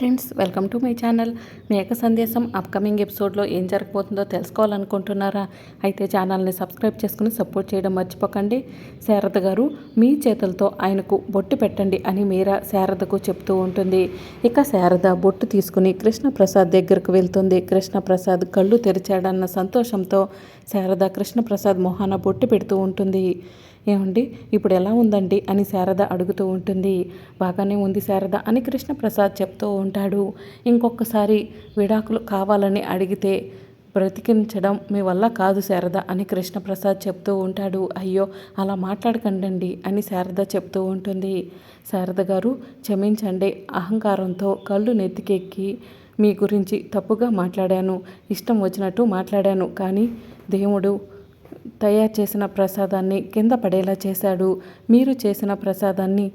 Friends welcome to my channel. మేక సందేశం upcoming ఎపిసోడ్లో ఏం జరగబోతుందో తెలుసుకోవాలనుకుంటున్నారా? అయితే ఛానల్ని సబ్స్క్రైబ్ చేసుకుని సపోర్ట్ చేయడం మర్చిపోకండి. శారద గారు మీ చేతులతో ఆయనకు బొట్టు పెట్టండి అని మీరా శారదకు చెప్తూ ఉంటుంది. ఇక శారద బొట్టు తీసుకుని కృష్ణప్రసాద్ దగ్గరకు వెళ్తుంది. కృష్ణప్రసాద్ కళ్ళు తెరిచాడన్న సంతోషంతో శారద కృష్ణప్రసాద్ మొహాన బొట్టు పెడుతూ ఉంటుంది. ఏమండి? ఇప్పుడు ఎలా ఉందండి? అని శారద అడుగుతూ ఉంటుంది. బాగానే ఉంది శారద అని కృష్ణప్రసాద్ చెప్తూ ఉంటాడు. ఇంకొకసారి విడాకులు కావాలని అడిగితే బ్రతికించడం మీ వల్ల కాదు శారద అని కృష్ణప్రసాద్ చెప్తూ ఉంటాడు. అయ్యో అలా మాట్లాడకండి అని శారద చెప్తూ ఉంటుంది. శారద గారు క్షమించండి. అహంకారంతో కళ్ళు నెత్తికెక్కి మీ గురించి తప్పుగా మాట్లాడాను ఇష్టం వచ్చినట్టు మాట్లాడాను కానీ దేవుడు తయారు చేసిన ప్రసాదాన్ని కింద పడేలా చేశాడు. మీరు చేసిన ప్రసాదాన్ని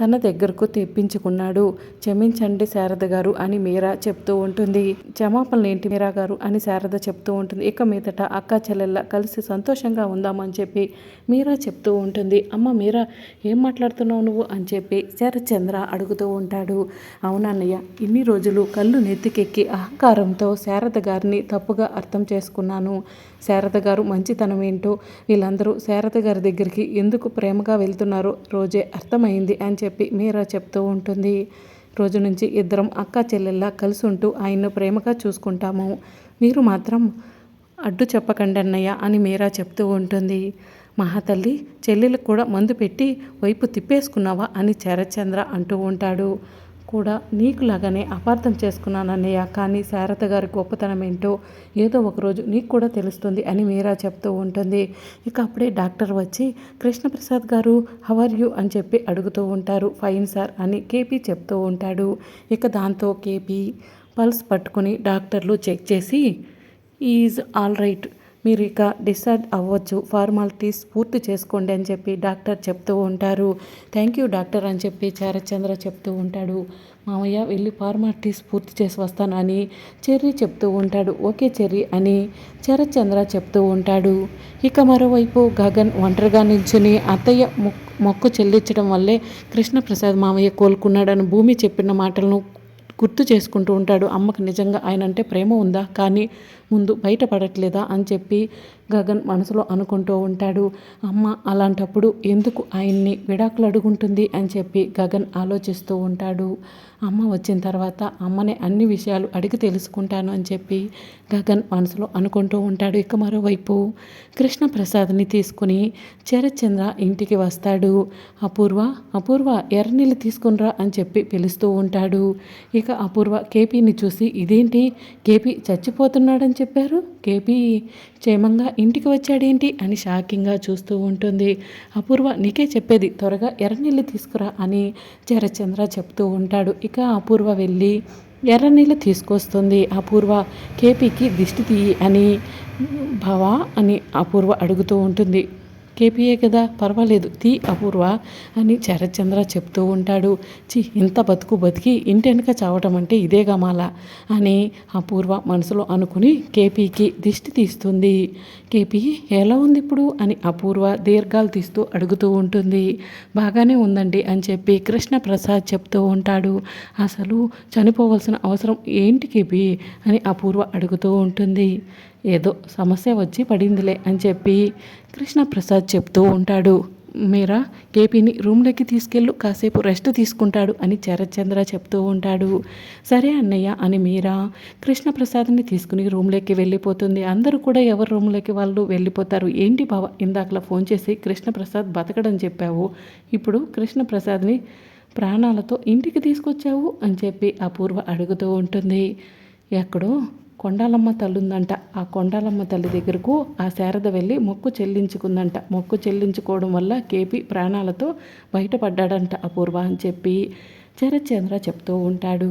తన దగ్గరకు తెప్పించుకున్నాడు. క్షమించండి శారద గారు అని మీరా చెప్తూ ఉంటుంది. క్షమాపణలు ఏంటి మీరా గారు అని శారద చెప్తూ ఉంటుంది. ఇక మీదట అక్క చెల్లెళ్ళ కలిసి సంతోషంగా ఉందామని చెప్పి మీరా చెప్తూ ఉంటుంది. అమ్మ మీరా ఏం మాట్లాడుతున్నావు నువ్వు? అని చెప్పి శరచంద్ర అడుగుతూ ఉంటాడు. అవునన్నయ్య ఇన్ని రోజులు కళ్ళు నెత్తికెక్కి అహంకారంతో శారద గారిని తప్పుగా అర్థం చేసుకున్నాను. శారద గారు మంచితనం ఏంటో వీళ్ళందరూ శారద గారి దగ్గరికి ఎందుకు ప్రేమగా వెళ్తున్నారో రోజే అర్థమైంది అని చెప్పి మీరా చెప్తూ ఉంటుంది. రోజు నుంచి ఇద్దరం అక్క చెల్లెల్లా కలిసి ఉంటూ ఆయన్ను ప్రేమగా చూసుకుంటాము. మీరు మాత్రం అడ్డు చెప్పకండి అన్నయ్య అని మీరా చెప్తూ ఉంటుంది. మహాతల్లి చెల్లెలకు కూడా మందు పెట్టి వైపు తిప్పేసుకున్నావా అని చరచంద్ర అంటూ ఉంటాడు. కూడా నీకులాగానే అపార్థం చేసుకున్నానన్నయ్య. కానీ శారద గారి గొప్పతనం ఏంటో ఏదో ఒకరోజు నీకు కూడా తెలుస్తుంది అని మీరా చెప్తూ ఉంటుంది. ఇక అప్పుడే డాక్టర్ వచ్చి కృష్ణప్రసాద్ గారు హవర్ యూ? అని చెప్పి అడుగుతూ ఉంటారు. ఫైన్ సార్ అని కేపీ చెప్తూ ఉంటాడు. ఇక దాంతో కేపీ పల్స్ పట్టుకుని డాక్టర్లు చెక్ చేసి ఈజ్ ఆల్ రైట్ మీరు ఇక డిశ్చార్జ్ అవ్వచ్చు. ఫార్మాలిటీస్ పూర్తి చేసుకోండి అని చెప్పి డాక్టర్ చెప్తూ ఉంటారు. థ్యాంక్ యూ డాక్టర్ అని చెప్పి చారచంద్ర చెప్తూ ఉంటాడు. మామయ్య వెళ్ళి ఫార్మాలిటీస్ పూర్తి చేసి వస్తాను అని చెర్రీ చెప్తూ ఉంటాడు. ఓకే చెర్రీ అని చరచంద్ర చెప్తూ ఉంటాడు. ఇక మరోవైపు గగన్ ఒంటరిగా నించుని అత్తయ్య మొక్కు చెల్లించడం వల్లే కృష్ణప్రసాద్ మామయ్య కోలుకున్నాడని భూమి చెప్పిన మాటలను గుర్తు చేసుకుంటూ ఉంటాడు. అమ్మకు నిజంగా ఆయన అంటే ప్రేమ ఉందా? కానీ ముందు బయటపడట్లేదా అని చెప్పి గగన్ మనసులో అనుకుంటూ ఉంటాడు. అమ్మ అలాంటప్పుడు ఎందుకు ఆయన్ని విడాకులు అడుగుంటుంది అని చెప్పి గగన్ ఆలోచిస్తూ ఉంటాడు. అమ్మ వచ్చిన తర్వాత అమ్మని అన్ని విషయాలు అడిగి తెలుసుకుంటాను అని చెప్పి గగన్ మనసులో అనుకుంటూ ఉంటాడు. ఇక మరోవైపు కృష్ణప్రసాద్ని తీసుకుని చరచంద్ర ఇంటికి వస్తాడు. అపూర్వ అపూర్వ ఎర్రనీళ్ళు తీసుకునిరా అని చెప్పి పిలుస్తూ ఉంటాడు. ఇక అపూర్వ కేపీని చూసి ఇదేంటి? కేపీ చచ్చిపోతున్నాడని చెప్పారు? కేపీ క్షేమంగా ఇంటికి వచ్చాడేంటి? అని షాకింగ్గా చూస్తూ ఉంటుంది. అపూర్వ నీకే చెప్పేది త్వరగా ఎర్రనీళ్ళు తీసుకురా అని చరచంద్ర చెప్తూ ఉంటాడు. ఇక అపూర్వ వెళ్ళి ఎర్రనీళ్ళు తీసుకొస్తుంది. అపూర్వ కేపీకి దిష్టి తీయి అని భవా అని అపూర్వ అడుగుతూ ఉంటుంది. కేపీఏ కదా పర్వాలేదు తీ అపూర్వ అని శరత్చంద్ర చెప్తూ ఉంటాడు. చి ఇంత బతుకు బతికి ఇంటి చావటం అంటే ఇదే గమాల అని అపూర్వ మనసులో అనుకుని కేపీకి దిష్టి తీస్తుంది. కేపీ ఎలా ఉంది ఇప్పుడు? అని అపూర్వ దీర్ఘాలు తీస్తూ అడుగుతూ ఉంటుంది. బాగానే ఉందండి అని చెప్పి కృష్ణ ప్రసాద్ చెప్తూ ఉంటాడు. అసలు చనిపోవలసిన అవసరం ఏంటి కేపీ? అని అపూర్వ అడుగుతూ ఉంటుంది. ఏదో సమస్య వచ్చి పడిందిలే అని చెప్పి కృష్ణప్రసాద్ చెప్తూ ఉంటాడు. మీరా కేపీని రూమ్లోకి తీసుకెళ్ళు కాసేపు రెస్ట్ తీసుకుంటాడు అని చరచంద్ర చెప్తూ ఉంటాడు. సరే అన్నయ్య అని మీరా కృష్ణప్రసాద్ని తీసుకుని రూమ్లోకి వెళ్ళిపోతుంది. అందరూ కూడా ఎవరి రూమ్లోకి వాళ్ళు వెళ్ళిపోతారు? ఏంటి బావ ఇందాకలా ఫోన్ చేసి కృష్ణప్రసాద్ బతకడం చెప్పావు. ఇప్పుడు కృష్ణప్రసాద్ని ప్రాణాలతో ఇంటికి తీసుకొచ్చావు అని చెప్పి అపూర్వ అడుగుతూ ఉంటుంది. ఎక్కడో కొండాలమ్మ తల్లి ఉందంట ఆ కొండాలమ్మ తల్లి దగ్గరకు ఆ శారద వెళ్ళి మొక్కు చెల్లించుకుందంట. మొక్కు చెల్లించుకోవడం వల్ల కేపీ ప్రాణాలతో బయటపడ్డాడంట అపూర్వ అని చెప్పి చరచంద్ర చెప్తూ ఉంటాడు.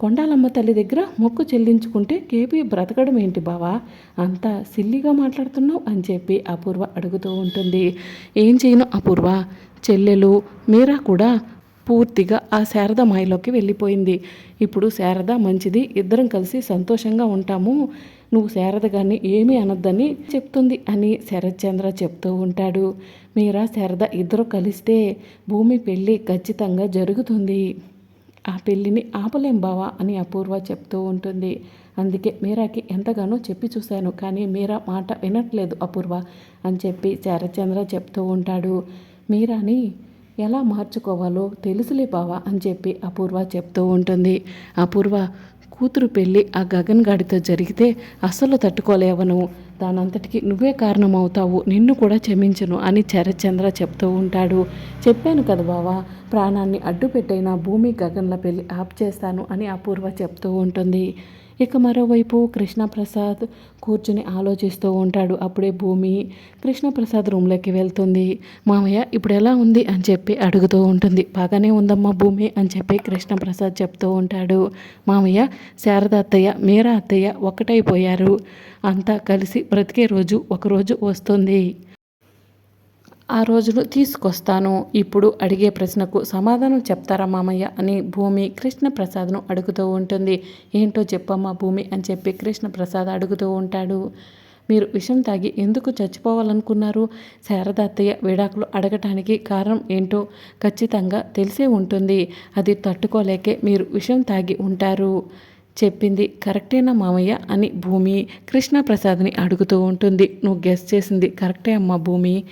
కొండాలమ్మ తల్లి దగ్గర మొక్కు చెల్లించుకుంటే కేపీ బ్రతకడం ఏంటి బావా? అంత సిల్లిగా మాట్లాడుతున్నావు అని చెప్పి అపూర్వ అడుగుతూ ఉంటుంది. ఏం చేయను అపూర్వ? చెల్లెలు మీరా కూడా పూర్తిగా ఆ శారద మాయలోకి వెళ్ళిపోయింది. ఇప్పుడు శారద మంచిది. ఇద్దరం కలిసి సంతోషంగా ఉంటాము. నువ్వు శారద గారిని ఏమీ అనొద్దని చెప్తుంది అని శరత్చంద్ర చెప్తూ ఉంటాడు. మీరా శారద ఇద్దరు కలిస్తే భూమి పెళ్ళి ఖచ్చితంగా జరుగుతుంది. ఆ పెళ్ళిని ఆపలేం బావా అని అపూర్వ చెప్తూ ఉంటుంది. అందుకే మీరాకి ఎంతగానో చెప్పి చూశాను కానీ మీరా మాట వినట్లేదు అపూర్వ అని చెప్పి శరత్చంద్ర చెప్తూ ఉంటాడు. మీరాని ఎలా మార్చుకోవాలో తెలుసులే బావా అని చెప్పి అపూర్వ చెప్తూ ఉంటుంది. అపూర్వ కూతురు పెళ్ళి ఆ గగన్ గాడితో జరిగితే అస్సలు తట్టుకోలేవను దానంతటికి నువ్వే కారణమవుతావు. నిన్ను కూడా క్షమించను అని చరచంద్ర చెప్తూ ఉంటాడు. చెప్పాను కదా బావా ప్రాణాన్ని అడ్డుపెట్టైనా భూమి గగన్ల పెళ్ళి ఆప్ చేస్తాను అని అపూర్వ చెప్తూ ఉంటుంది. ఇక మరోవైపు కృష్ణప్రసాద్ కూర్చుని ఆలోచిస్తూ ఉంటాడు. అప్పుడే భూమి కృష్ణప్రసాద్ రూమ్లోకి వెళ్తుంది. మామయ్య ఇప్పుడు ఎలా ఉంది? అని చెప్పి అడుగుతూ ఉంటుంది. బాగానే ఉందమ్మా భూమి అని చెప్పి కృష్ణప్రసాద్ చెప్తూ ఉంటాడు. మామయ్య శారద అత్తయ్య మీరా అత్తయ్య ఒకటైపోయారు అంతా కలిసి బ్రతికే రోజు ఒకరోజు వస్తుంది. ఆ రోజును తీసుకొస్తాను. ఇప్పుడు అడిగే ప్రశ్నకు సమాధానం చెప్తారా మామయ్య అని భూమి కృష్ణప్రసాద్ను అడుగుతూ ఉంటుంది. ఏంటో చెప్పమ్మా భూమి అని చెప్పి కృష్ణప్రసాద్ అడుగుతూ ఉంటాడు. మీరు విషం తాగి ఎందుకు చచ్చిపోవాలనుకున్నారు? శారదాత్తయ్య విడాకులు అడగటానికి కారణం ఏంటో ఖచ్చితంగా తెలిసే ఉంటుంది. అది తట్టుకోలేకే మీరు విషం తాగి ఉంటారు. చెప్పింది. కరెక్టేనా మామయ్య అని భూమి కృష్ణప్రసాద్ని అడుగుతూ ఉంటుంది. నువ్వు గెస్ట్ చేసింది కరెక్టే అమ్మా భూమి.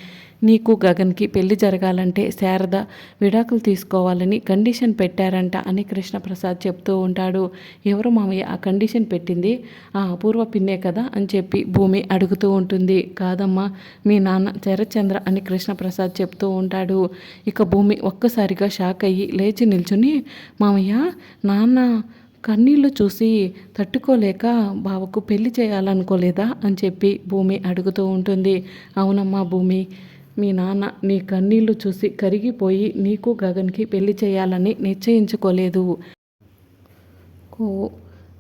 నీకు గగన్కి పెళ్ళి జరగాలంటే శారద విడాకులు తీసుకోవాలని కండిషన్ పెట్టారంట అని కృష్ణప్రసాద్ చెప్తూ ఉంటాడు. ఎవరు మామయ్య ఆ కండిషన్ పెట్టింది? ఆ అపూర్వ పిన్నే కదా అని చెప్పి భూమి అడుగుతూ ఉంటుంది. కాదమ్మా మీ నాన్న చరచంద్ర అని కృష్ణప్రసాద్ చెప్తూ ఉంటాడు. ఇక భూమి ఒక్కసారిగా షాక్ అయ్యి లేచి నిల్చుని మామయ్య నాన్న కన్నీళ్ళు చూసి తట్టుకోలేక బావకు పెళ్ళి చేయాలనుకోలేదా అని చెప్పి భూమి అడుగుతూ ఉంటుంది. అవునమ్మా భూమి మీ నాన్న నీ కన్నీళ్ళు చూసి కరిగిపోయి నీకు గగన్కి పెళ్ళి చేయాలని నిశ్చయించుకోలేదు. కో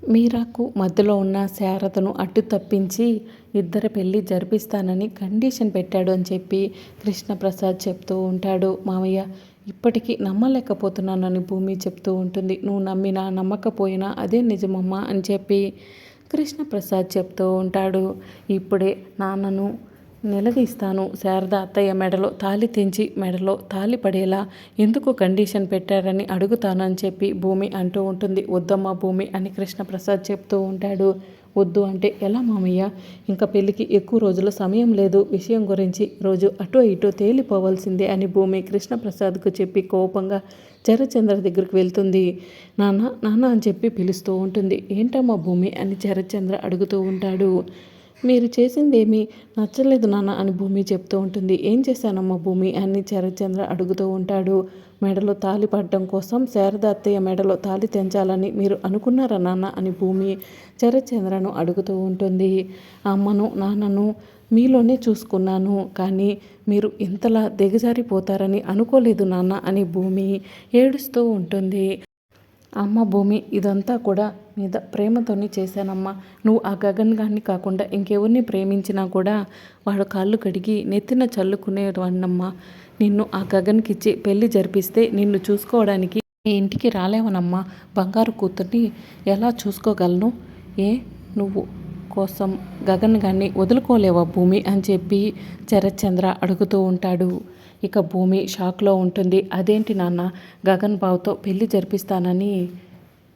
మీరాకు మధ్యలో ఉన్న శారదను అడ్డు తప్పించి ఇద్దరి పెళ్ళి జరిపిస్తానని కండిషన్ పెట్టాడు అని చెప్పి కృష్ణప్రసాద్ చెప్తూ ఉంటాడు. మామయ్య ఇప్పటికీ నమ్మలేకపోతున్నానని భూమి చెప్తూ ఉంటుంది. నువ్వు నమ్మినా నమ్మకపోయినా అదే నిజమమ్మా అని చెప్పి కృష్ణప్రసాద్ చెప్తూ ఉంటాడు. ఇప్పుడే నాన్నను నిలదీస్తాను. శారద అత్తయ్య మెడలో తాలి తెంచి మెడలో తాలి పడేలా ఎందుకు కండిషన్ పెట్టారని అడుగుతాను అని చెప్పి భూమి అంటూ ఉంటుంది. వద్దమ్మ భూమి అని కృష్ణప్రసాద్ చెప్తూ ఉంటాడు. వద్దు అంటే ఎలా మామయ్య? ఇంకా పెళ్ళికి ఎక్కువ రోజుల సమయం లేదు. విషయం గురించి రోజు అటు ఇటు తేలిపోవాల్సిందే అని భూమి కృష్ణప్రసాద్కు చెప్పి కోపంగా చరచంద్ర దగ్గరికి వెళ్తుంది. నాన్న నాన్న అని చెప్పి పిలుస్తూ ఉంటుంది. ఏంటమ్మా భూమి అని చరచంద్ర అడుగుతూ ఉంటాడు. మీరు చేసిందేమీ నచ్చలేదు నాన్న అని భూమి చెప్తూ ఉంటుంది. ఏం చేశానమ్మా భూమి? అని చరచంద్ర అడుగుతూ ఉంటాడు. మెడలో తాలి పడడం కోసం శారద అత్తయ్య మెడలో తాలి తెంచాలని మీరు అనుకున్నారా నాన్న అని భూమి చరచంద్రను అడుగుతూ ఉంటుంది. అమ్మను నాన్నను మీలోనే చూసుకున్నాను కానీ మీరు ఇంతలా దిగజారిపోతారని అనుకోలేదు నాన్న అని భూమి ఏడుస్తూ ఉంటుంది. అమ్మ భూమి ఇదంతా కూడా మీద ప్రేమతోనే చేశానమ్మా. నువ్వు ఆ గగన్ గారిని కాకుండా ఇంకెవరిని ప్రేమించినా కూడా వాడు కాళ్ళు కడిగి నెత్తిన చల్లుకునేవాడినమ్మా. నిన్ను ఆ గగన్కిచ్చి పెళ్ళి జరిపిస్తే నిన్ను చూసుకోవడానికి ఈ ఇంటికి రాలేవనమ్మా. బంగారు కూతుర్ని ఎలా చూసుకోగలను? ఏ? నువ్వు కోసం గగన్ గారిని వదులుకోలేవా భూమి అని చెప్పి చరచంద్ర అడుగుతూ ఉంటాడు. ఇక భూమి షాక్లో ఉంటుంది. అదేంటి నాన్న గగన్ బావుతో పెళ్ళి జరిపిస్తానని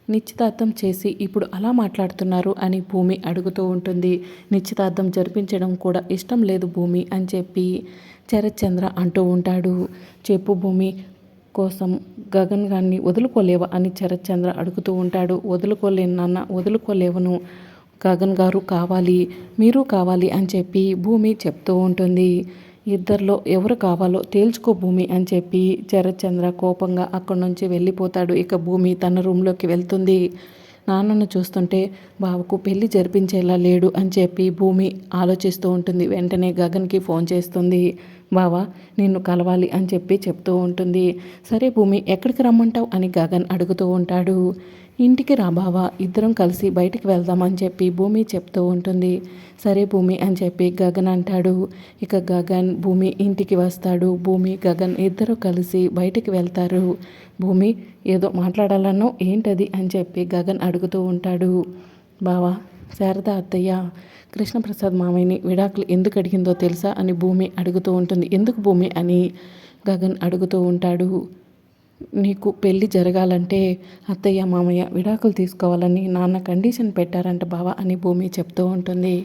నిశ్చితార్థం చేసి ఇప్పుడు అలా మాట్లాడుతున్నారు అని భూమి అడుగుతూ ఉంటుంది. నిశ్చితార్థం జరిపించడం కూడా ఇష్టం లేదు భూమి అని చెప్పి చరచంద్ర అంటూ ఉంటాడు. చెప్పు భూమి కోసం గగన్ గారిని వదులుకోలేవా అని చరచంద్ర అడుగుతూ ఉంటాడు. వదులుకోలేను నాన్న వదులుకోలేవను. గగన్ గారు కావాలి మీరు కావాలి అని చెప్పి భూమి చెప్తూ ఉంటుంది. ఇద్దరిలో ఎవరు కావాలో తేల్చుకో భూమి అని చెప్పి చరచంద్ర కోపంగా అక్కడి నుంచి వెళ్ళిపోతాడు. ఇక భూమి తన రూమ్లోకి వెళ్తుంది. నాన్నను చూస్తుంటే బావకు పెళ్ళి జరిపించేలా లేడు అని చెప్పి భూమి ఆలోచిస్తూ ఉంటుంది. వెంటనే గగన్కి ఫోన్ చేస్తుంది. బావా నిన్ను కలవాలి అని చెప్పి చెప్తూ ఉంటుంది. సరే భూమి ఎక్కడికి రమ్మంటావు అని గగన్ అడుగుతూ ఉంటాడు. ఇంటికి రా బావా ఇద్దరం కలిసి బయటికి వెళ్దామని చెప్పి భూమి చెప్తూ ఉంటుంది. సరే భూమి అని చెప్పి గగన్ అంటాడు. ఇక గగన్ భూమి ఇంటికి వస్తాడు. భూమి గగన్ ఇద్దరు కలిసి బయటికి వెళ్తారు. భూమి ఏదో మాట్లాడాలనో ఏంటది అని చెప్పి గగన్ అడుగుతూ ఉంటాడు. బావా శారద అత్తయ్య కృష్ణప్రసాద్ మామయ్యని విడాకులు ఎందుకు అడిగిందో తెలుసా అని భూమి అడుగుతూ ఉంటుంది. ఎందుకు భూమి అని గగన్ అడుగుతూ ఉంటాడు. నీకు పెళ్ళి జరగాలంటే అత్తయ్య మామయ్య విడాకులు తీసుకోవాలని నాన్న కండిషన్ పెట్టారంట బావ అని భూమి చెప్తూ ఉంటుంది.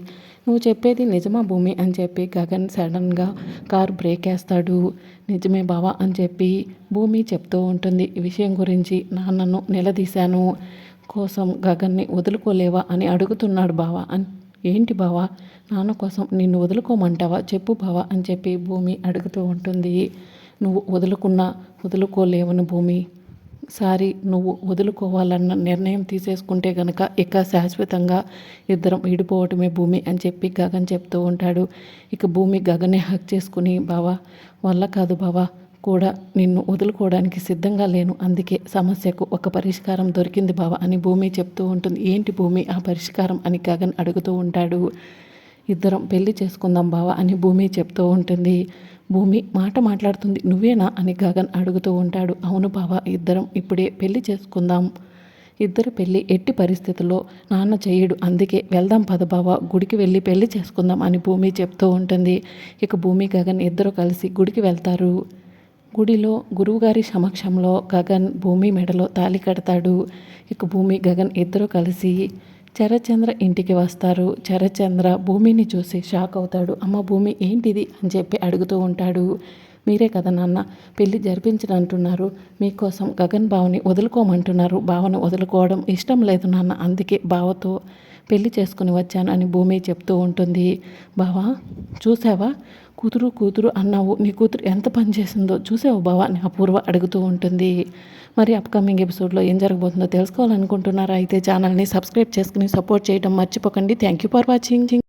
నువ్వు చెప్పేది నిజమా భూమి అని చెప్పి గగన్ సడన్గా కార్ బ్రేక్ వేస్తాడు. నిజమే బావా అని చెప్పి భూమి చెప్తూ ఉంటుంది. ఈ విషయం గురించి నాన్నను నిలదీశాను. కోసం గగన్ని వదులుకోలేవా అని అడుగుతున్నాడు బావా. అని ఏంటి బావా? నాన్న కోసం నిన్ను వదులుకోమంటావా? చెప్పు బావా అని చెప్పి భూమి అడుగుతూ ఉంటుంది. నువ్వు వదులుకున్నా వదులుకోలేవను భూమి. సారి నువ్వు వదులుకోవాలన్న నిర్ణయం తీసేసుకుంటే గనక ఇక శాశ్వతంగా ఇద్దరం విడిపోవటమే భూమి అని చెప్పి గగన్ చెప్తూ ఉంటాడు. ఇక భూమి గగనే హక్ చేసుకుని బావా వల్ల కాదు బావా. కూడా నిన్ను వదులుకోవడానికి సిద్ధంగా లేను. అందుకే సమస్యకు ఒక పరిష్కారం దొరికింది బావ అని భూమి చెప్తూ ఉంటుంది. ఏంటి భూమి? ఆ పరిష్కారం అని గగన్ అడుగుతూ ఉంటాడు. ఇద్దరం పెళ్ళి చేసుకుందాం బావ అని భూమి చెప్తూ ఉంటుంది. భూమి మాట మాట్లాడుతుంది. నువ్వేనా అని గగన్ అడుగుతూ ఉంటాడు. అవును బావ ఇద్దరం ఇప్పుడే పెళ్ళి చేసుకుందాం. ఇద్దరు పెళ్ళి ఎట్టి పరిస్థితుల్లో నాన్న చేయడు అందుకే వెళ్దాం పద బావ గుడికి వెళ్ళి పెళ్ళి చేసుకుందాం అని భూమి చెప్తూ ఉంటుంది. ఇక భూమి గగన్ ఇద్దరు కలిసి గుడికి వెళ్తారు. గుడిలో గురువుగారి సమక్షంలో గగన్ భూమి మెడలో తాలి కడతాడు. ఇక భూమి గగన్ ఇద్దరు కలిసి చరచంద్ర ఇంటికి వస్తారు. చరచంద్ర భూమిని చూసి షాక్ అవుతాడు. అమ్మ భూమి ఏంటిది అని చెప్పి అడుగుతూ ఉంటాడు. మీరే కదా నాన్న పెళ్ళి జరిపించనంటున్నారు మీకోసం గగన్ బావని వదులుకోమంటున్నారు. బావను వదులుకోవడం ఇష్టం లేదు నాన్న అందుకే బావతో పెళ్ళి చేసుకుని వచ్చాను అని భూమి చెప్తూ ఉంటుంది. బావా చూసావా కూతురు కూతురు అన్నావు. నీ కూతురు ఎంత పని చేసిందో చూసావు బావా? అని అపూర్వ అడుగుతూ ఉంటుంది. మరి అప్కమింగ్ ఎపిసోడ్లో ఏం జరగబోతుందో తెలుసుకోవాలనుకుంటున్నారా? అయితే ఛానల్ని సబ్స్క్రైబ్ చేసుకుని సపోర్ట్ చేయడం మర్చిపోకండి. Thank you for watching